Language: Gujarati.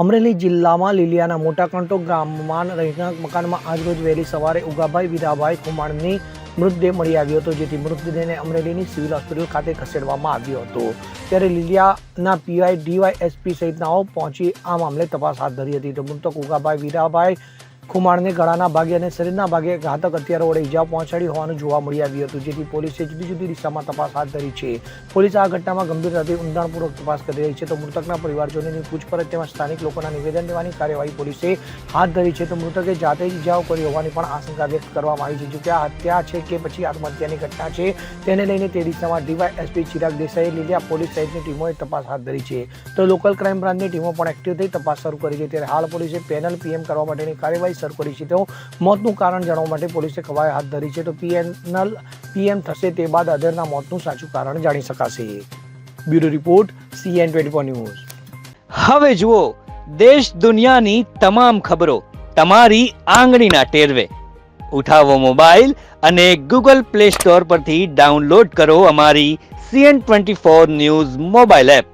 અમરેલી જિલ્લામાં લીલિયાના મોટા કંટો ગામમાં રહેણાંક મકાનમાં આજરોજ વહેલી સવારે ઉગાભાઈ વિરાભાઈ ખુમાણની મૃતદેહ મળી આવ્યો હતો, જેથી મૃતદેહને અમરેલીની સિવિલ હોસ્પિટલ ખાતે ખસેડવામાં આવ્યો હતો. ત્યારે લીલિયાના પીઆઈ ડીવાય એસપી સહિતનાઓ પહોંચી આ મામલે તપાસ હાથ ધરી હતી. તો મૃતક ઉગાભાઈ વીરાભાઈ ખુમાણને ગળાના ભાગે અને શરીરના ભાગે ઘાતક હથિયારો વડે ઈજા પહોંચાડી હોવાનું જોવા મળી આવ્યું હતું, જેથી પોલીસે જુદી જુદી દિશામાં તપાસ હાથ ધરી છે. પોલીસ આ ઘટનામાં ગંભીરતાથી ઊંડાણપૂર્વક તપાસ કરી રહી છે. તો મૃતકના પરિવારજનોની પૂછપરછ તેમજ સ્થાનિક લોકોના નિવેદન લેવાની કાર્યવાહી પોલીસે હાથ ધરી છે. તો મૃતકે જાતે જ ઇજાઓ કરી હોવાની પણ આશંકા વ્યક્ત કરવામાં આવી છે, જોકે આ હત્યા છે કે પછી આત્મહત્યાની ઘટના છે, તેને લઈને તે દિશામાં DySP Chirag Desai Liliya police સહિતની ટીમોએ તપાસ હાથ ધરી છે. તો લોકલ ક્રાઇમ બ્રાન્ચની ટીમો પણ એક્ટિવ થઈ તપાસ શરૂ કરી છે. ત્યારે હાલ પોલીસે પેનલ પીએમ કરવા માટેની કાર્યવાહી શરૂ કરી છે. તેઓ મોતનું કારણ જાણવા માટે પોલીસે કવાયત હાથ ધરી છે. તો પીએનએલ પીએમ થશે તે બાદ અધેરના મોતનું સાચું કારણ જાણી શકાશે. Bureau report, CN twenty news. હવે જુઓ, દેશ દુનિયાની તમામ ખબરો તમારી આંગળીના ટેરવે. ઉઠાવો મોબાઈલ અને ગૂગલ પ્લે સ્ટોર પરથી ડાઉનલોડ કરો અમારી CN twenty four news mobile app.